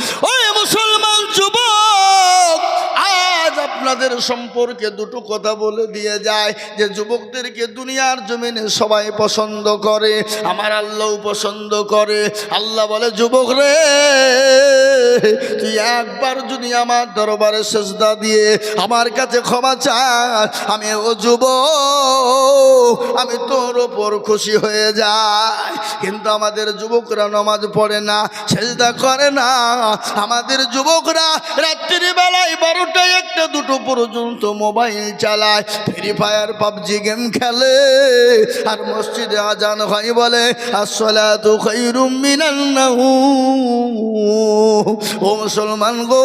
Oh! আপনাদের সম্পর্কে দুটো কথা বলে দিয়ে যায় যে যুবকদেরকে দুনিয়ার জমিনে সবাই পছন্দ করে, আমার আল্লাহ পছন্দ করে। আল্লাহ বলে, যুবক রে, তুই একবার যদি আমার দরবারে সেজদা দিয়ে আমার কাছে ক্ষমা চাস, আমি ও যুবক, আমি তোর ওপর খুশি হয়ে যাই। কিন্তু আমাদের যুবকরা নমাজ পড়ে না, সেজদা করে না। আমাদের যুবকরা রাত্রি বেলায় বারোটা একটা দুটো পর্যন্ত মোবাইল চালায় ফ্রি ফায়ার পাবজি গেম খেলে, আর মসজিদে আজান হয় বলে আসলে তো ও মুসলমান গো,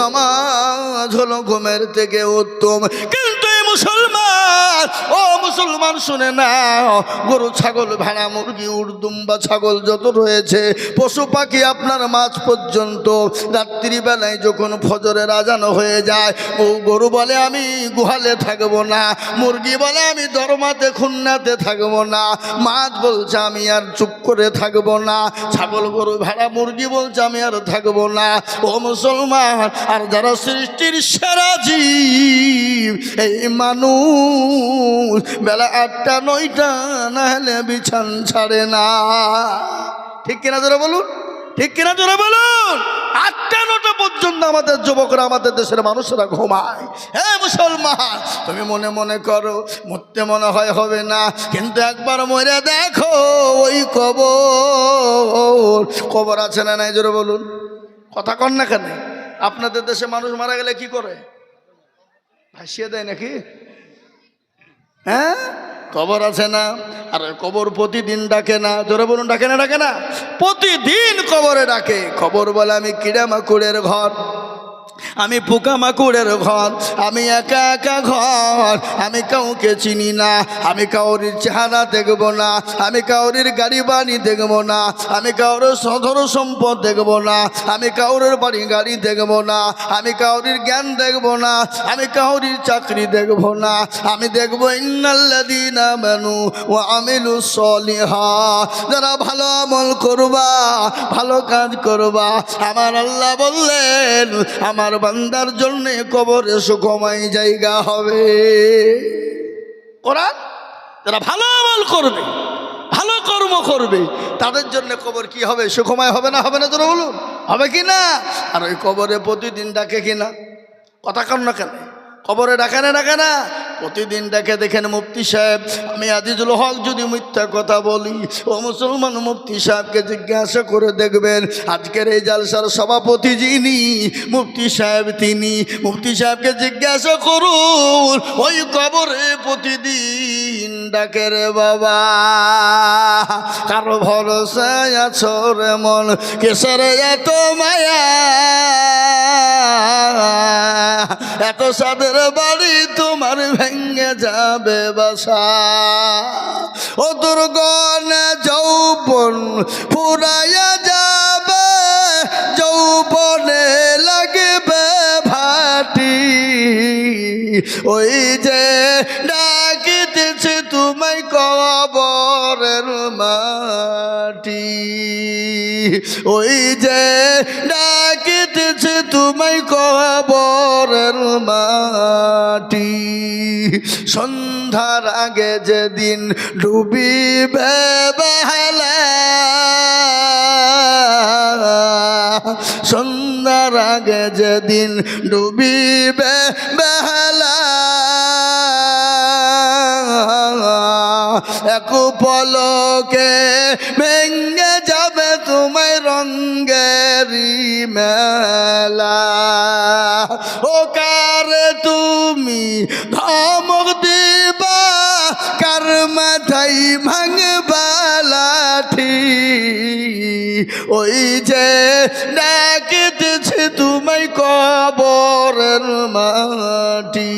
নামাজ হলো ঘুমের থেকে উত্তম, কিন্তু মুসলমান, ও মুসলমান শুনে না গরু, ছাগল, ভেড়া, মুরগি, উর্দুম বা ছাগল যত রয়েছে, পশু পাখি আপনার মাছ পর্যন্ত। রাত্রিবেলায় যখন ফজরের আজানো হয়ে যায়, ও গরু বলে, আমি গুহালে থাকব না। মুরগি বলে, আমি দরমাতে, খুন্নাতে থাকব না। মাছ বলছে, আমি আর চুপ করে থাকব না। ছাগল, গরু, ভেড়া, মুরগি বলছে, আমি আর থাকব না। ও মুসলমান, আর যারা সৃষ্টির সেরা জীব, এই মানুষ, বেলা আটটা, নয়টা, না হলে বিছান ছাড়ে না। ঠিক কিনা জোরে বলুন? ঠিক কিনা জোরে বলুন? আটটা নটা পর্যন্ত আমাদের যুবকরা, আমাদের দেশের মানুষেরা ঘুমায়। হ্যাঁ মুসলমান, তুমি মনে মনে করো, মরতে মনে হয় হবে না। কিন্তু একবার মরে দেখো, ওই কবর। কবর আছে না নাই, জোরে বলুন? কথা কন না কেন? আপনাদের দেশে মানুষ মারা গেলে কি করে? ভাসিয়ে দেয় নাকি? হ্যাঁ? কবর আছে না? আর কবর প্রতিদিন ডাকে না। জোরে বলুন, ডাকে না ডাকে না। প্রতিদিন কবরে ডাকে। খবর বলে আমি কিড়া মাকুড়ের ঘর। আমি পোকা মাকুড়ের ঘর, আমি একা একা ঘর, আমি কাউকে চিনি না, আমি কাউরির চেহারা দেখব না, আমি কাউরির গাড়ি বাড়ি দেখব না, আমি কাউরের সধর সম্পদ দেখব না, আমি কাউরের বাড়ি গাড়ি দেখব না, আমি কাউরির জ্ঞান দেখব না, আমি কাউরির চাকরি দেখব না, আমি দেখব ইন্নাল্লাদিনা মানু ও আমিলু সলিহা। যারা ভালো আমল করবা, ভালো কাজ করবা, আমার আল্লাহ বললেন আমার বান্দার জন্যে কবরে সুখময় জায়গা হবে। কোরআন? যারা ভালো আমল করবে, ভালো কর্ম করবে, তাদের জন্য কবর কি হবে? সুখময় হবে না? হবে না তোরা বলুন। হবে কি না? আর ওই কবরে প্রতিদিন ডাকে কি না? কথা কর না কেন? কবরে ডাকে না ডাকে না। প্রতিদিন ডাকে দেখেন মুফতি সাহেব, আমি আজিজুল হক যদি মিথ্যা কথা বলি, ও মুসলমান মুফতি সাহেবকে জিজ্ঞাসা করে দেখবেন, আজকের এই জালসার সভাপতি যিনি, মুফতি সাহেব তিনি, মুফতি সাহেবকে জিজ্ঞাসা করুন, ওই কবরে প্রতিদিন ডাকে রে বাবা, কারও ভরসায় আছো রে মন কেসের এত মায়া, এত সাদের বাড়ি তোমার ভেঙে যাবে বাসা। ও দুর্গণ, যৌবন ফুরাইয়া যাবে, যৌবনে লাগবে ভাটি। ওই যে ডাকিতেছে তোমায় কবরের মাটি। ওই যে ডাকিতেছে তোমায় কবরের মাটি। সন্ধ্যার আগে যেদিন ডুবিবে বেলা সন্ধ্যার আগে যেদিন ডুবিবে বেলা এক পলকে ভেঙ্গে রঙ্গেরি মেলা। ও কারে তুমি ধমক দিবা? কার মাথাই ভাঙবা লাঠি? ওই যে ডাকিতেছে তোমায় কবরের মাটি,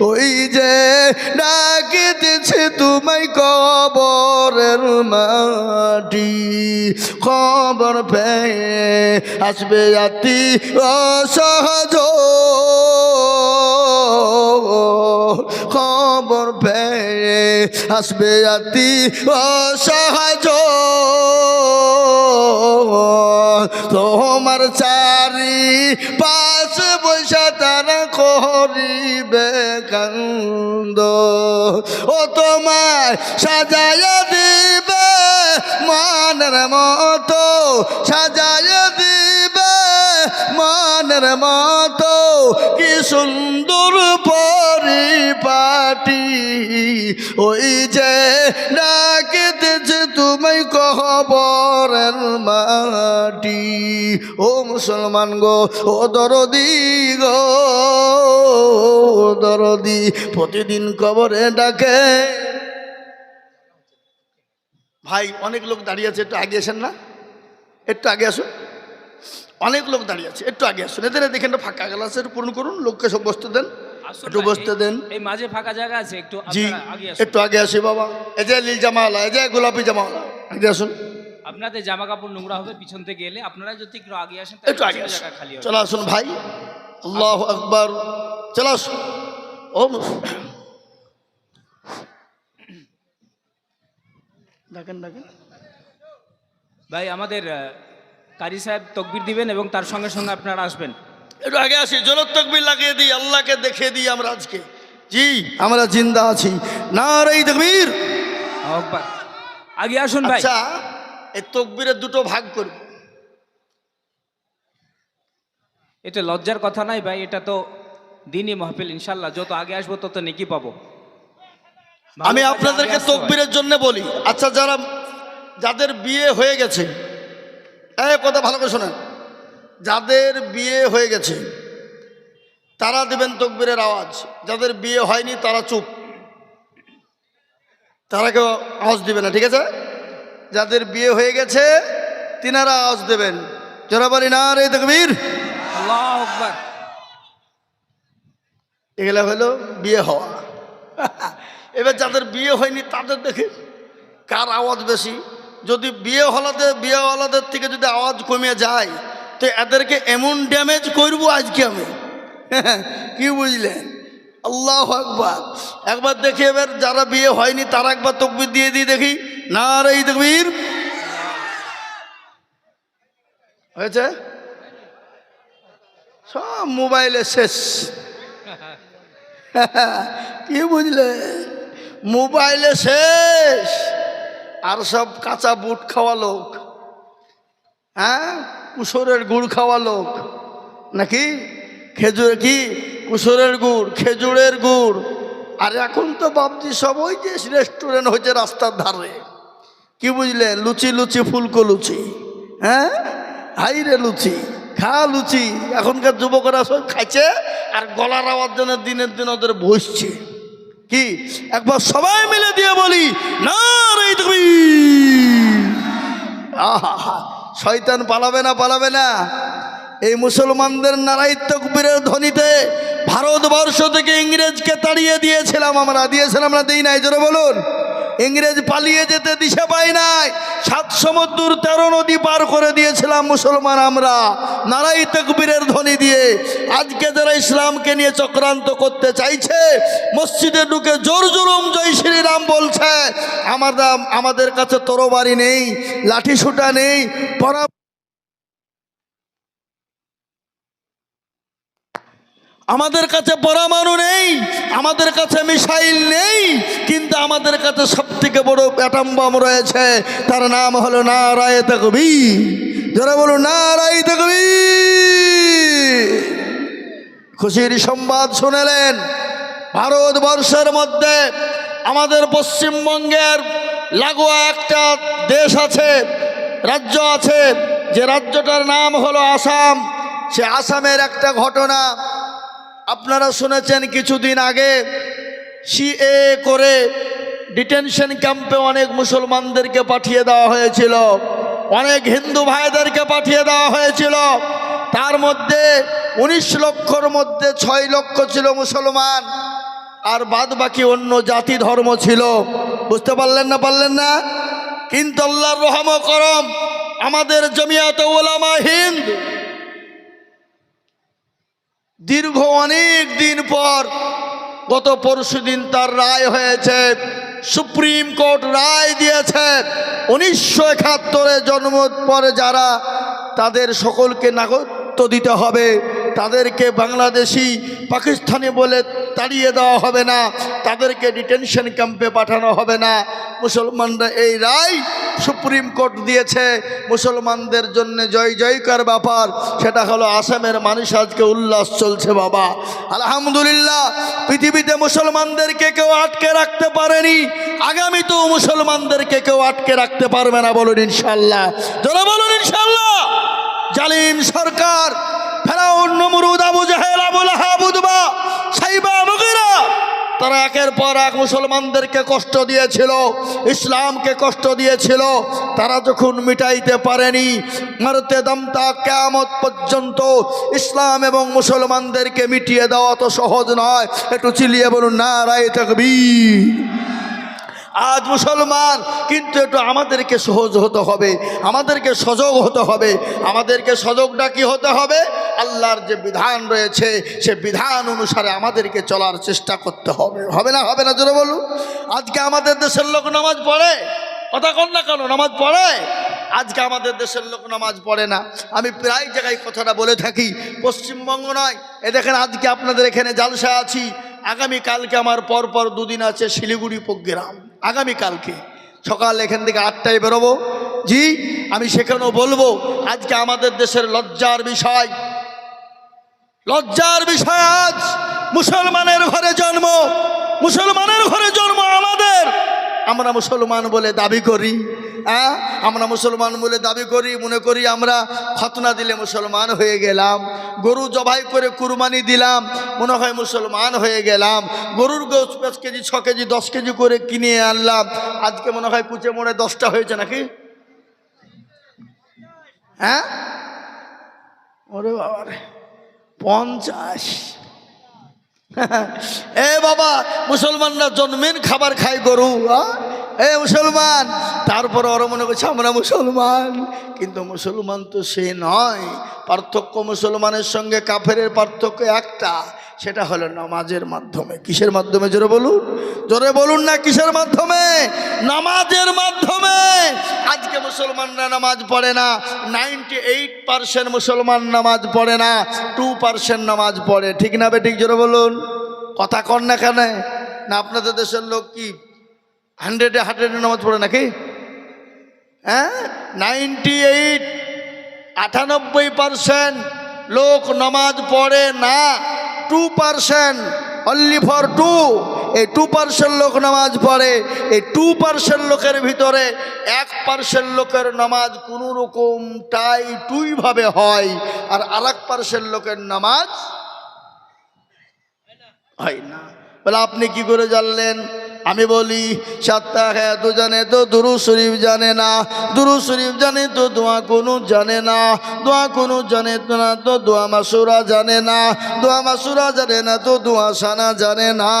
ওই যে ডাকিতেছে তোমায় কবরের মাটি। খবর পেয়ে আসবে জাতি অসহজ। খবর পেয়ে আসবে জাতি অসহজ। তোমার চারি পাশ বৈশা তারা করিবে কান্দ। ও তোমায় সাজাইয়া দিবে, মনের মতো, সাজাইয়া দিবে, মনের মতো, কি সুন্দর পরিপাটি। ওই যে ডাকিতেছে কবরের মাটি। ও মুসলমান গো ও দরদি গো দরদি প্রতিদিন কবরে ডাকে। ভাই অনেক লোক দাঁড়িয়ে আছে একটু আগে আসেন না? একটু আগে আসুন। অনেক লোক দাঁড়িয়ে আছে একটু আগে আসুন। এদের দেখেন ফাঁকা গ্লাস একটু পূরণ করুন লোককে সব বসতে দেন একটু বসতে দেন। এই মাঝে ফাঁকা জায়গা আছে একটু জি আগে একটু আগে আসি বাবা। নীল জামাওয়ালা এই যে গোলাপি জামাওয়ালা আগে আসুন। আপনাদের জামা কাপড় নোংরা হবে পিছন থেকে এলে আপনারা যদি একটু আগে আসেন একটু আগে জায়গা খালি হবে। চলো আসুন ভাই। আল্লাহ আকবর। চলো আসুন। ও ডাকেন ডাকেন ভাই আমাদের কারি সাহেব তকবির দিবেন এবং তার সঙ্গে সঙ্গে আপনারা আসবেন। একটু আগে আসি জোরত তকবির লাগিয়ে দিই আল্লাহকে দেখিয়ে দিই আমরা আজকে। জি আমরা জিন্দা আছি। না রে তকবীর। আগে আসুন ভাই। আচ্ছা। এই তকবীরের দুটো ভাগ করব। এটা লজ্জার কথা নাই ভাই এটা তো দিনই মাহফিল ইনশাল্লাহ যত আগে আসব তত নেকি পাবো। আমি আপনাদেরকে। তকবীরের জন্য বলি আচ্ছা যারা যাদের বিয়ে হয়ে গেছে এই কথা ভালো করে শোনেন। যাদের বিয়ে হয়ে গেছে তারা দেবেন তকবীরের আওয়াজ। যাদের বিয়ে হয়নি তারা চুপ। তারা কেউ আওয়াজ দিবে না ঠিক আছে? যাদের বিয়ে হয়ে গেছে তিনারা আওয়াজ দেবেন। যারা বলি না রে তকবীর। আল্লাহ আকবার। এগুলো হলো বিয়ে হওয়া। এবার যাদের বিয়ে হয়নি তাদের দেখে কার আওয়াজ বেশি? যদি বিয়ে হলাতে বিয়েওয়ালাদের থেকে যদি আওয়াজ কমে যায় তো এদেরকে এমন ড্যামেজ করব আজকে আমি। কি বুঝলেন? আল্লাহ একবার একবার দেখি এবার যারা বিয়ে হয়নি, তারা একবার তকবির দিয়ে দিই দেখি। না রে তকবির। হয়েছে? সব মোবাইলে শেষ। কি বুঝলে? মোবাইলে শেষ। আর সব কাঁচা বুট খাওয়া লোক। হ্যাঁ? কুসরের গুড় খাওয়া লোক। নাকি? খেজুর কি? কুসরের গুড়, খেজুরের গুড়। আর এখন তো বাবজি সব ওই যে রেস্টুরেন্ট হয়েছে রাস্তার ধারে। কি বুঝলেন লুচি লুচি, ফুলকো লুচি। হ্যাঁ? হাই রে লুচি, খা লুচি। এখনকার যুবকরা সব খাইছে আর গলার আওয়াজ জন্য দিনের দিন ওদের বসছে কি? একবার সবাই মিলে দিয়ে বলি না রে তুমি! আহা শয়তান পালাবে না পালাবে না। এই মুসলমানদের নারাই তকবীরের ধ্বনিতে ভারতবর্ষ থেকে ইংরেজকে তাড়িয়ে দিয়েছিলাম আমরা। দিয়েছিলাম না দিই নাই, জোরে বলুন। ইংরেজ পালিয়ে যেতে দিশা পাই নাই। সাত সমুদ্র, তেরো নদী পার করে দিয়েছিলাম মুসলমান আমরা। নারাই তকবীরের ধ্বনি দিয়ে। আজকে যারা ইসলামকে নিয়ে চক্রান্ত করতে চাইছে, মসজিদে ঢুকে জোর জোরম জয় শ্রীরাম বলছে আমাদের আমাদের কাছে তরবারি নেই লাঠি সুটা নেই পরা আমাদের কাছে পরমাণু নেই, আমাদের কাছে মিসাইল নেই, কিন্তু আমাদের কাছে সব থেকে বড় অ্যাটম বম রয়েছে, তার নাম হলো নারায় তকবি যারা বলো নারায় তকবি খুশির সংবাদ শুনেলেন, ভারতবর্ষের মধ্যে আমাদের পশ্চিমবঙ্গের লাগোয়া একটা দেশ আছে, রাজ্য আছে, যে রাজ্যটার নাম হলো আসাম। সে আসামের একটা ঘটনা আপনারা শুনেছেন কিছুদিন আগে সিএ করে ডিটেনশন ক্যাম্পে অনেক মুসলমানদেরকে পাঠিয়ে দেওয়া হয়েছিল। অনেক হিন্দু ভাইদেরকে পাঠিয়ে দেওয়া হয়েছিল। তার মধ্যে উনিশ লক্ষর মধ্যে ছয় লক্ষ ছিল মুসলমান, আর বাদ বাকি অন্য জাতি ধর্ম ছিল। বুঝতে পারলেন না পারলেন না? কিন্তু আল্লাহর রহম করম, আমাদের জমিয়াত ওলামা হিন্দ দীর্ঘ অনেক দিন পর গত পরশু দিন তার রায় হয়েছে, সুপ্রিম কোর্ট রায় দিয়েছে। উনিশশো একাত্তরে জন্ম পরে যারা তাদের সকলকে নাগরিকত্ব দিতে হবে তাদেরকে বাংলাদেশি, পাকিস্তানি বলে তাড়িয়ে দেওয়া হবে না। তাদেরকে ডিটেনশন ক্যাম্পে পাঠানো হবে না। মুসলমানরা এই রায় সুপ্রিম কোর্ট দিয়েছে। মুসলমানদের জন্য জয় জয়কার ব্যাপার, সেটা হলো আসামের মানুষ আজকে উল্লাস চলছে বাবা। আলহামদুলিল্লাহ, পৃথিবীতে মুসলমানদেরকে কেউ আটকে রাখতে পারেনি। আগামীতেও মুসলমানদেরকে কেউ আটকে রাখতে পারবে না বলুন ইনশাল্লাহ যারা বলুন ইনশাল্লাহ জালিম সরকার ফেরাউন নমরুদ আবু হাবুদবা সাইবা তারা একের পর এক মুসলমানদেরকে কষ্ট দিয়েছিল, ইসলামকে কষ্ট দিয়েছিল। তারা যখন মিটাইতে পারেনি, মারতে দমতা কেয়ামত পর্যন্ত ইসলাম এবং মুসলমানদেরকে মিটিয়ে দেওয়া তো সহজ নয়। একটু চিলিয়ে বলুন না রায় তকবীর। আজ মুসলমান, কিন্তু একটু আমাদেরকে সহজ হতে হবে, আমাদেরকে সজগ হতে হবে। আমাদেরকে সজগটা কি হতে হবে? আল্লাহর যে বিধান রয়েছে, সে বিধান অনুসারে আমাদেরকে চলার চেষ্টা করতে হবে। হবে না হবে না, জোরে বলুন। আজকে আমাদের দেশের লোক নামাজ পড়ে? কথা কন না কেন, নামাজ পড়ে? আজকে আমাদের দেশের লোক নামাজ পড়ে না। আমি প্রায় জায়গায় কথাটা বলে থাকি, পশ্চিমবঙ্গ নয়। এ দেখেন, আজকে আপনাদের এখানে জালসা আছি। আগামী কালকে আমার পর পর দুদিন আছে শিলিগুড়ি প্রোগ্রাম। আগামী কালকে সকাল এখান থেকে আটটায় বেরোবো। জি, আমি সেখানেও বলব, আজকে আমাদের দেশের লজ্জার বিষয়। লজ্জার বিষয় আজ। মুসলমানের ঘরে জন্ম, মুসলমানের ঘরে জন্ম আমাদের। আমরা মুসলমান বলে দাবি করি। হ্যাঁ আমরা মুসলমান বলে দাবি করি, মনে করি আমরা খতনা দিলে মুসলমান হয়ে গেলাম। গরু জবাই করে কুরবানি দিলাম, মনে হয় মুসলমান হয়ে গেলাম। গরুর গোস পাঁচ কেজি, ছ কেজি, দশ কেজি করে কিনে আনলাম। আজকে মনে হয় কুচে মোড়ে দশটা হয়েছে নাকি? হ্যাঁ? ওরে বাবা পঞ্চাশ। এ বাবা, মুসলমানরা জন্মেন খাবার খায় গরু? এ মুসলমান। তারপর ওরা মনে করছে, আমরা মুসলমান। কিন্তু মুসলমান তো সে নয়। পার্থক্য মুসলমানের সঙ্গে কাফেরের পার্থক্য একটা, সেটা হলো নামাজের মাধ্যমে। কিসের মাধ্যমে? জোরে বলুন। জোরে বলুন না, কিসের মাধ্যমে? নামাজের মাধ্যমে। আজকে মুসলমানরা নামাজ পড়ে না। নাইনটি এইট পার্সেন্ট মুসলমান নামাজ পড়ে না। টু পার্সেন্ট নামাজ পড়ে। ঠিক না বে, ঠিক জোরে বলুন। কথা কর না কেন? না, আপনাদের দেশের লোক কি হান্ড্রেডে হান্ড্রেডে নামাজ পড়ে নাকি? হ্যাঁ? নাইনটি এইট, আটানব্বই পার্সেন্ট লোক নামাজ পড়ে না, two percent only for two এই টু পার্সেন্ট লোক নামাজ পড়ে, এই টু পার্সেন্ট লোকের ভিতরে এক পার্সেন্ট লোকের নামাজ কোনো রকম টাই টুইভাবে হয়, আর আর এক পার্সেন্ট লোকের নামাজ হয় না। বলে, আপনি কি করে জানলেন? আমি বলি, সাতটা হ্যাঁ তো জানে তো দুরু শরীফ জানে না, দুরু শরীফ জানে তো দোয়া কোনো জানে না, দোয়া কোনো জানে তো না তো দোয়া মাসুরা জানে না, দোয়া মাসুরা জানে না তো দোয়া সানা জানে না।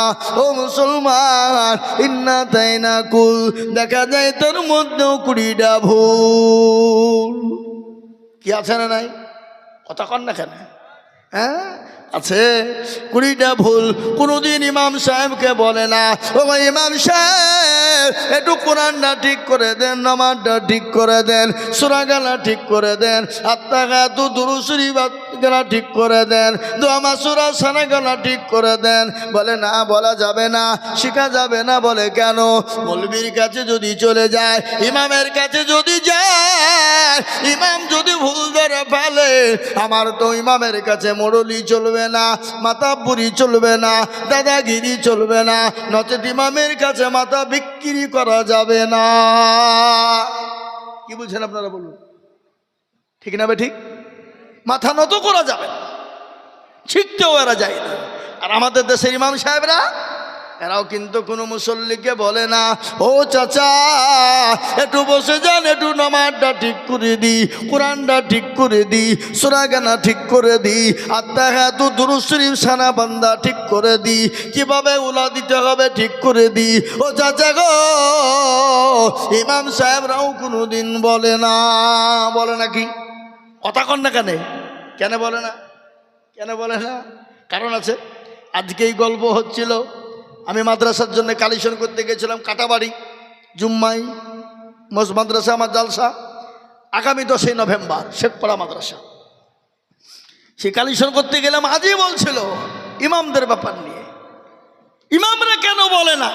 ও মুসলমান, ইন্না তাই না কুল, দেখা যায় তোর মধ্যেও কুড়িটা ভুল। কি আছে না নাই? কথা কন না কেন? হ্যাঁ? আছে। কুড়িটা ভুল কোনোদিন ইমাম সাহেবকে বলে না। ও ইমাম সাহেব, একটু কোরআনটা ঠিক করে দেন, নামাজটা ঠিক করে দেন, সুরাগালা ঠিক করে দেন। আত্মা তু দুরুসুরি গেলা ঠিক করে দেন। দোয়ামা সুরা সানা গেলা ঠিক করে দেন। বলে, না, বলা যাবে না, শেখা যাবে না। বলে, কেন? মৌলবীর কাছে যদি চলে যায়, ইমামের কাছে যদি যায়, ইমাম যদি ভুল ধরে ফেলে, আমার তো ইমামের কাছে মোড়লি চলবে না মাতাপুরি চলবে না, দাদাগিরি চলবে না, নচেত ইমামের কাছে মাথা বিক্রি করা যাবে না। কি বুঝছেন আপনারা বলুন? ঠিক না বে ঠিক? মাথা নত করা যাবে শিখতেও এরা যায় না। আর আমাদের দেশের ইমাম সাহেবরা, এরাও কিন্তু কোনো মুসল্লিকে বলে না, ও চাচা, একটু বসে যান, একটু নামাজটা ঠিক করে দি, কোরআনটা ঠিক করে দি, সুরাগানা ঠিক করে দি আত্মা হ্যাঁ তু দুরুশরীফ সানা বান্দা ঠিক করে দি, কীভাবে উলা দিতে হবে ঠিক করে দি। ও চাচা গো, ইমাম সাহেবরাও কোনো দিন বলে না। বলে নাকি? কথা কন না কেন? কেন বলে না? কেন বলে না? কারণ আছে, আজকে এই গল্প হচ্ছিল, আমি মাদ্রাসার জন্য কালেকশন করতে গেছিলাম কাটাবাড়ি জুম্মাই মস মাদ্রাসা, আমার জালসা। আগামী দশই নভেম্বর, শেখপাড়া মাদ্রাসা। সে কালেকশন করতে গেলাম, আজই বলছিল, ইমামদের ব্যাপার নিয়ে। ইমামরা কেন বলে না?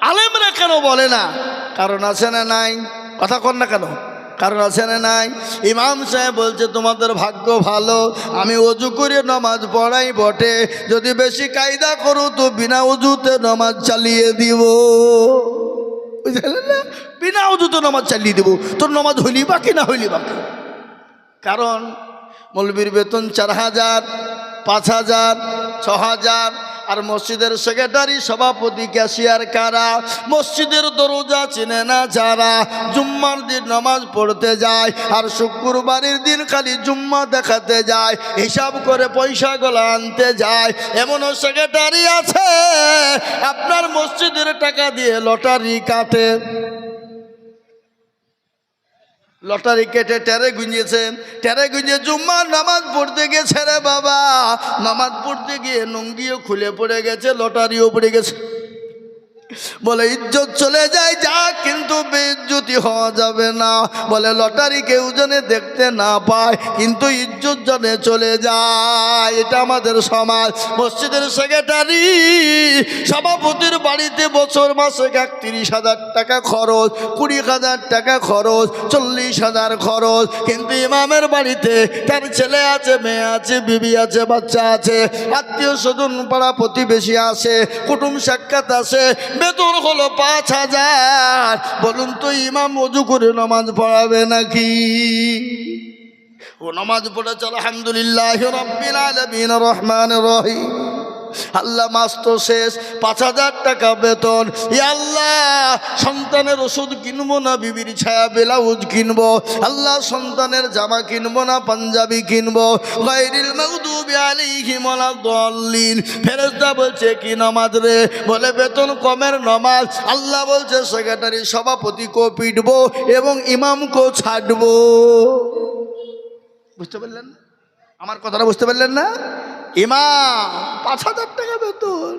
আলেমরা কেন বলে না? কারণ আছে না নাই? কথা কর না কেন? কারণ আছে না নাই? ইমাম সাহেব বলছে, তোমাদের ভাগ্য ভালো, আমি অজু করে নমাজ পড়াই বটে। যদি বেশি কায়দা করো তো বিনা অজুতে নমাজ চালিয়ে দিব। বুঝলেন না? বিনা অজুতে নমাজ চালিয়ে দিব। তোর নমাজ হইলি বাকি না হইলি বাকি কারণ মৌলবীর বেতন চার হাজার, পাঁচ হাজার, ছ হাজার আর মসজিদের সেক্রেটারি, সভাপতি, ক্যাশিয়ার কারা? মসজিদের দরজা চিনে না যারা? জুম্মার দিন নামাজ পড়তে যায় আর শুক্রবারের দিন খালি জুম্মা দেখাতে যায়, হিসাব করে পয়সাগুলো আনতে যায়। এমনও সেক্রেটারি আছে, আপনার মসজিদের টাকা দিয়ে লটারি কাটে। লটারি কেটে টেরে গুঁজেছে টেরে গুঁজে জুম্মার নামাজ পড়তে গেছে রে বাবা। নামাজ পড়তে গিয়ে নঙ্গিও খুলে পড়ে গেছে, লটারিও পড়ে গেছে। বলে, ইজ্জত চলে যায় যা, কিন্তু বেইজ্জতি হওয়া যাবে না। বলে, লটারি কেউ জনে দেখতে না পায়, কিন্তু ইজ্জত জনে চলে যায়। এটা আমাদের সমাজ। মসজিদের সেক্রেটারি, সভাপতির বাড়িতে বছর মাসে একত্রিশ হাজার টাকা খরচ, কুড়ি হাজার টাকা খরচ, চল্লিশ হাজার খরচ। কিন্তু ইমামের বাড়িতে তার ছেলে আছে, মেয়ে আছে, বিবি আছে, বাচ্চা আছে, আত্মীয় স্বজন পাড়া প্রতিবেশী আছে, কুটুম সাক্ষাৎ আছে বেতন হলো পাঁচ হাজার। বলুন তো, ইমাম মজু করে নমাজ পড়াবে নাকি? ও নামাজ পড়েছে, আলহামদুলিল্লাহ রহমান রহিম। আল্লাহ মাস তো শেষ, পাঁচ হাজার টাকা বেতন। আল্লাহ, সন্তানের ওষুধ কিনবো না, বিবির ছায়া ব্লাউজ কিনবো। আল্লাহ, সন্তানের জামা কিনবো না, পাঞ্জাবি কিনবো। গায়রিল মাগদুবি আলাইহিম ওয়ালাদ-দাল্লিন বলছে, কি নামাজ রে? বলে, বেতন কমের নামাজ। আল্লাহ বলছে, সেক্রেটারি সভাপতি কো পিটবো এবং ইমামকেও ছাড়বো। বুঝতে পারলেন? আমার কথাটা বুঝতে পারলেন না? ইমাম, পাঁচ হাজার টাকা বেতন।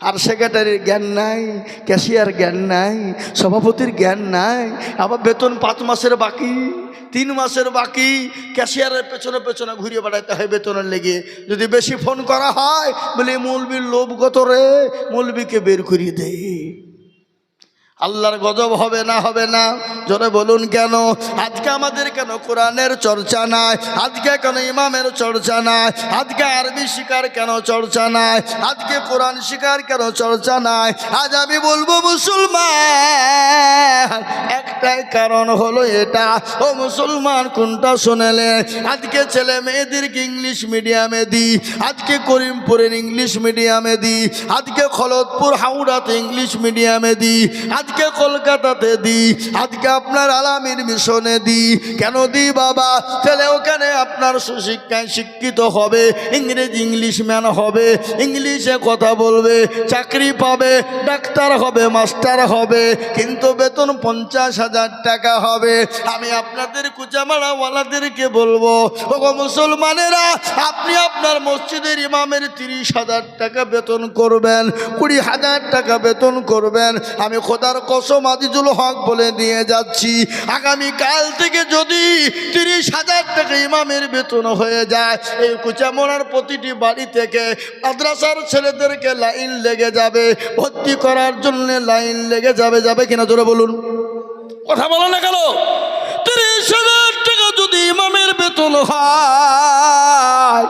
আর সেক্রেটারির জ্ঞান নাই, ক্যাশিয়ার জ্ঞান নাই, সভাপতির জ্ঞান নাই, আবার বেতন পাঁচ মাসের বাকি, তিন মাসের বাকি, ক্যাশিয়ারের পেছনে পেছনে ঘুরিয়ে বেড়াতে হয় বেতনের লেগে। যদি বেশি ফোন করা হয়, বলে, মৌলবীর লোভ কত রে? মৌলবীকে বের করিয়ে দেয় আল্লাহর গজব হবে না হবে না? জোরে বলুন কেন? আজকে আমাদের কেন কোরআনের চর্চা নাই? আজকে কেন ইমামের চর্চা নাই? আজকে আরবি শিকার কেন চর্চা নাই? আজকে কোরআন শিকার কেন চর্চা নাই? আজ আমি বলব মুসলমান, একটাই কারণ হলো এটা। ও মুসলমান, কোনটা শুনেলে? আজকে ছেলে মেয়েদেরকে ইংলিশ মিডিয়ামে দিই আজকে করিমপুরের ইংলিশ মিডিয়ামে দিই আজকে খলতপুর হাওড়াতে ইংলিশ মিডিয়ামে দিই আজকে কলকাতাতে দিই আজকে আপনার আলামির মিশনে দিই কেন দিই বাবা? ছেলে ওখানে আপনার সুশিক্ষায় শিক্ষিত হবে, ইংরেজি ইংলিশ ম্যান হবে, ইংলিশে কথা বলবে, চাকরি পাবে, ডাক্তার হবে, মাস্টার হবে, কিন্তু বেতন পঞ্চাশ হাজার টাকা হবে। আমি আপনাদের কুচামারাওয়ালাদেরকে বলব, ওগো মুসলমানেরা, আপনি আপনার মসজিদের ইমামের তিরিশ হাজার টাকা বেতন করবেন, কুড়ি হাজার টাকা বেতন করবেন। আমি খোদার কসম আজিজুল হক বলে দিয়ে যাচ্ছি। আগামী কাল থেকে যদি তিরিশ হাজার টাকা ইমামের বেতন হয়ে যায়, এই কুচামোড়ার প্রতিটি বাড়ি থেকে মাদ্রাসার ছেলেদেরকে লাইন লেগে যাবে, ভর্তি করার জন্য লাইন লেগে যাবে যাবে কিনা জোরে বলুন। কথা বলো না কেন? তিরিশ হাজার টাকা যদি ইমামের বেতন হয়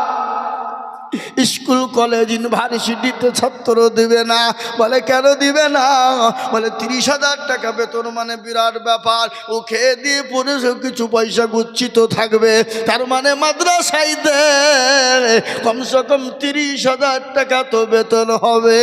স্কুল, কলেজ, ইউনিভার্সিটিতে ছাত্র দিবে না। বলে, কেন দিবে না? বলে, তিরিশ হাজার টাকা বেতন মানে বিরাট ব্যাপার। ও খেয়ে দিয়ে পরে কিছু পয়সা গুচ্ছিত থাকবে। তার মানে মাদ্রাসায় দে। কমসে কম তিরিশ হাজার টাকা তো বেতন হবে।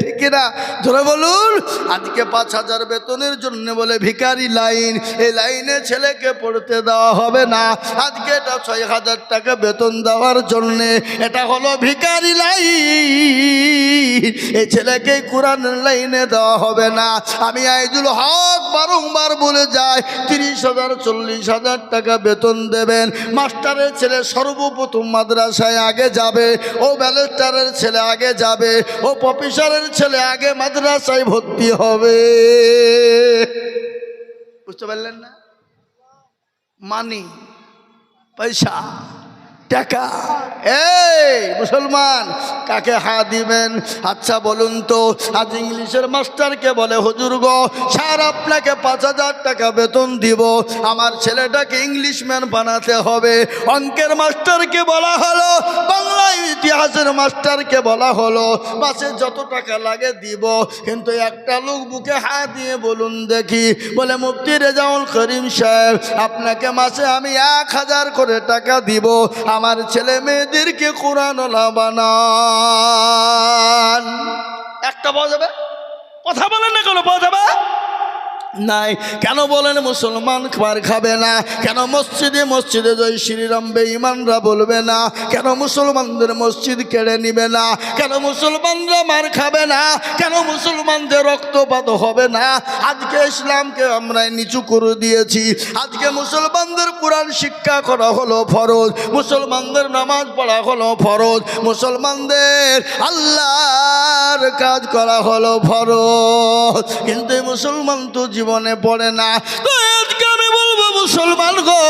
ঠিক না? ধরে বলুন, আজকে পাঁচ হাজার বেতনের জন্য বলে, ভিখারি লাইন। এই লাইনে ছেলেকে পড়তে দেওয়া হবে না। আজকে এটা ছয় হাজার টাকা বেতন দেওয়ার জন্যে। এটা হলো ভিখারি লাইন। এই ছেলেকে কোরআন লাইনে দেওয়া হবে না। আমি আইজুল হক বারংবার বলে যায় তিরিশ হাজার, চল্লিশ হাজার টাকা বেতন দেবেন। মাস্টারের ছেলে সর্বপ্রথম মাদ্রাসায় আগে যাবে, ও ব্যালেস্টারের ছেলে আগে যাবে, ও প্রফেসরের ছেলে আগে মাদ্রাসায় ভর্তি হবে। বুঝতে পারলেন না? মানি, পয়সা। টাকা। এই, মুসলমান, কাকে হা দিবেন? আচ্ছা বলুন তো, আজ ইংলিশের মাস্টারকে বলে, হুজুর গো, স্যার, আপনাকে পাঁচ হাজার টাকা বেতন দিব। আমার ছেলেটাকে ইংলিশম্যান বানাতে হবে। অঙ্কের মাস্টারকে বলা হলো, বাংলা ইতিহাসের মাস্টারকে বলা হলো মাসে যত টাকা লাগে দিব। কিন্তু একটা লোক বুকে হাত দিয়ে বলুন দেখি, বলে, মুফতি রেজাউল করিম সাহেব, আপনাকে মাসে আমি এক হাজার করে টাকা দিব। আমার ছেলে মেয়েদেরকে কোরআন বানান। একটা পাওয়া যাবে? কথা বলেন না কোনো পাওয়া যাবে? নাই। কেন বলেন মুসলমান খাবার খাবে না? কেন মসজিদে মসজিদে জয় শ্রীরাম বেঈমানরা বলবে না? কেন মুসলমানদের মসজিদ কেড়ে নিবে না? কেন মুসলমানরা মার খাবে না? কেন মুসলমানদের রক্তপাত হবে না? আজকে ইসলামকে আমরা নিচু করে দিয়েছি। আজকে মুসলমানদের কোরআন শিক্ষা করা হলো ফরজ। মুসলমানদের নামাজ পড়া হলো ফরজ। মুসলমানদের আল্লাহর কাজ করা হলো ফরজ। কিন্তু মুসলমান তো জীবনে পড়ে না। আমি বলব, মুসলমান গো,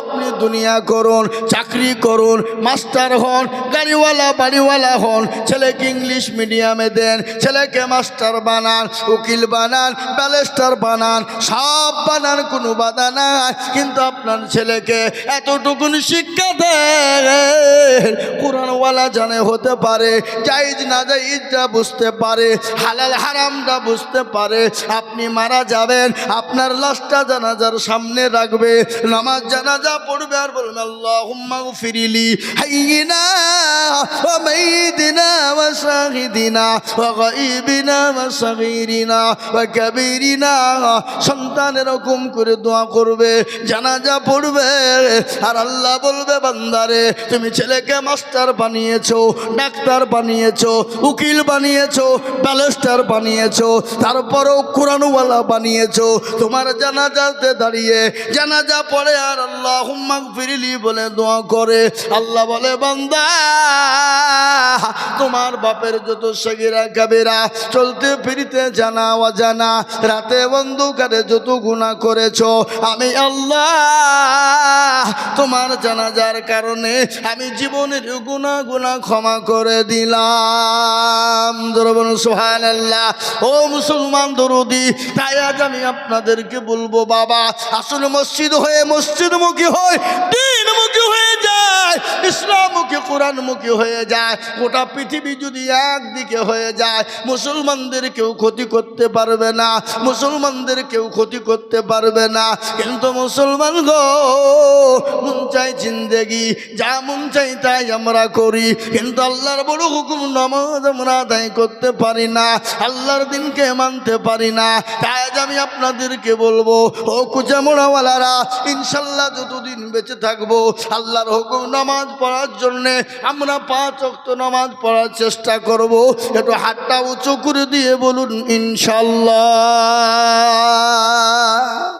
আপনি দুনিয়া করুন, চাকরি করুন, মাস্টার হন, গাড়িওয়ালা, বাড়িওয়ালা হন, ছেলেকে ইংলিশ মিডিয়ামে দেন, ছেলেকে মাস্টার বানান, উকিল বানান ব্যালেস্টার বানান, সব বানান, কোনো বাধা নাই। কিন্তু আপনার ছেলেকে এতটুকুন শিক্ষা দেন, কোরআনওয়ালা জানে হতে পারে জাইজ না জাইজটা বুঝতে পারে, হালাল হারামটা বুঝতে পারে আপনি মারা যাবেন, আপনার লাশটা জানাজার সামনে রাখবে, নামাজ জানাজা পড়বে আর বলবে আল্লাহ বলবে, বান্দারে, তুমি ছেলেকে মাস্টার বানিয়েছো, ডাক্তার বানিয়েছো, উকিল বানিয়েছো ব্যালেস্টার বানিয়েছো, তারপরেও কোরআনওয়ালা বানিয়েছো। তোমার জানাজাতে দাঁড়িয়ে জানাজা পড়ে আর আল্লাহ হুম্মাক ফিরিলি বলে দোয়া করে। আল্লাহ বলে, বান্দা, তোমার বাপের যত সগিরা কাবেরা, চলতে ফিরিতে জানা অজানা, রাতে বন্ধুকারে যত গুণা করেছ, আমি আল্লাহ তোমার জানাজার কারণে আমি জীবনের গুণা গুণা ক্ষমা করে দিলাম। সোহান আল্লাহ ও মুসলমান দরদি। তাই আজ আমি আপনাদেরকে বলব বাবা আসলে মসজিদ হয়ে মসজিদমুখী হয় হয়ে যায়, ইসলামমুখী, কোরআনমুখী হয়ে যায়। গোটা পৃথিবী যদি একদিকে হয়ে যায়, মুসলমানদের কেউ ক্ষতি করতে পারবে না, মুসলমানদের কেউ ক্ষতি করতে পারবে না। কিন্তু মুসলমান গো, মন চাই জিন্দেগি, যা মন চাই তাই আমরা করি। কিন্তু আল্লাহর বড় হুকুম নামাজ আমরা আদায় করতে পারি না, আল্লাহর দিনকে মানতে পারি না। তাই আজ আমি আপনাদেরকে বলব, ও কুচামোড়াওয়ালারা, ইনশাল্লাহ যতদিন বেঁচে থাকব, আল্লাহর হুকুম নামাজ পড়ার জন্যে আমরা পাঁচ অক্ত নামাজ পড়ার চেষ্টা করব। একটু হাতটা উঁচু করে দিয়ে বলুন, ইনশাল্লাহ।